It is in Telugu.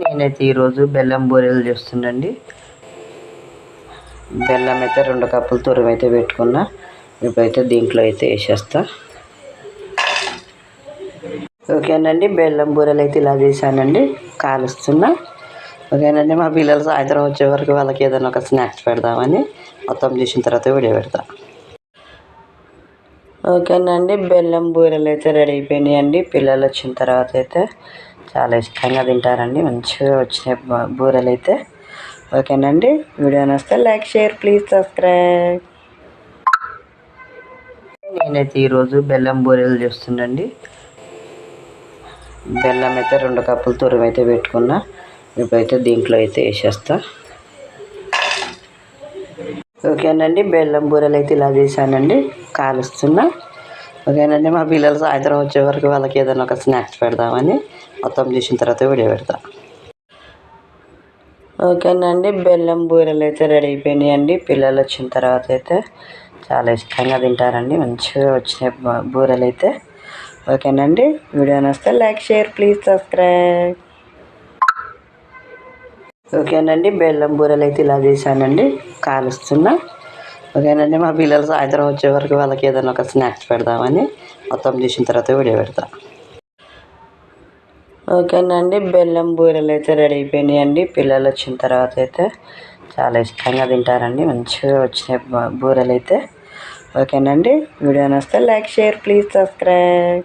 నేనైతే ఈరోజు బెల్లం బూరెలు చేస్తుండండి. బెల్లం అయితే రెండు కప్పులు తురుము అయితే పెట్టుకున్నా. ఇప్పుడైతే దీంట్లో అయితే వేసేస్తా. ఓకేనండి బెల్లం బూరెలు అయితే ఇలా చేశానండి. కాలుస్తున్నా. ఓకేనండి మా పిల్లలు సాయంత్రం వచ్చే వరకు వాళ్ళకి ఏదైనా ఒక స్నాక్స్ పెడదామని మొత్తం చేసిన తర్వాత వీడియో పెడతా. ఓకేనండి బెల్లం బూరెలు అయితే రెడీ అయిపోయినాయండి. పిల్లలు వచ్చిన తర్వాత అయితే చాలా ఇష్టంగా తింటారండి. మంచిగా వచ్చినాయి బూరెలు అయితే ఓకేనండి. వీడియో నచ్చితే లైక్ షేర్ ప్లీజ్ సబ్స్క్రైబ్. నేనైతే ఈరోజు బెల్లం బూరెలు చేస్తుండండి. బెల్లం అయితే రెండు కప్పులు తురుము అయితే పెట్టుకున్నా. ఇప్పుడైతే దీంట్లో అయితే వేసేస్తా. ఓకేనండి. బెల్లం బూరెలు అయితే ఇలా చేశానండి. కాలుస్తున్నా. ఓకేనండి మా పిల్లలు సాయంత్రం వచ్చే వరకు వాళ్ళకి ఏదైనా ఒక స్నాక్స్ పెడదామని మొత్తం చేసిన తర్వాత వీడియో పెడతా. ఓకేనండి బెల్లం బూరెలు అయితే రెడీ అయిపోయినాయండి. పిల్లలు వచ్చిన తర్వాత అయితే చాలా ఇష్టంగా తింటారండి మంచిగా వచ్చినాయి బూ- బూరెలు అయితే. ఓకేనండి వీడియో నచ్చితే లైక్ షేర్ ప్లీజ్ సబ్స్క్రైబ్. ఓకేనండి బెల్లం బూరెలు అయితే ఇలా చేశానండి కాలుస్తున్నా. ఓకేనండి మా పిల్లలు సాయంత్రం వచ్చే వరకు వాళ్ళకి ఏదైనా ఒక స్నాక్స్ పెడదామని మొత్తం చేసిన తర్వాత వీడియో పెడతా. ఓకేనండి బెల్లం బూరెలు అయితే రెడీ అయిపోయినాయండి. పిల్లలు వచ్చిన తర్వాత అయితే చాలా ఇష్టంగా తింటారండి మంచిగా వచ్చినాయి బూరెలు అయితే. ఓకేనండి వీడియో నస్తే లైక్ షేర్ ప్లీజ్ సబ్స్క్రైబ్.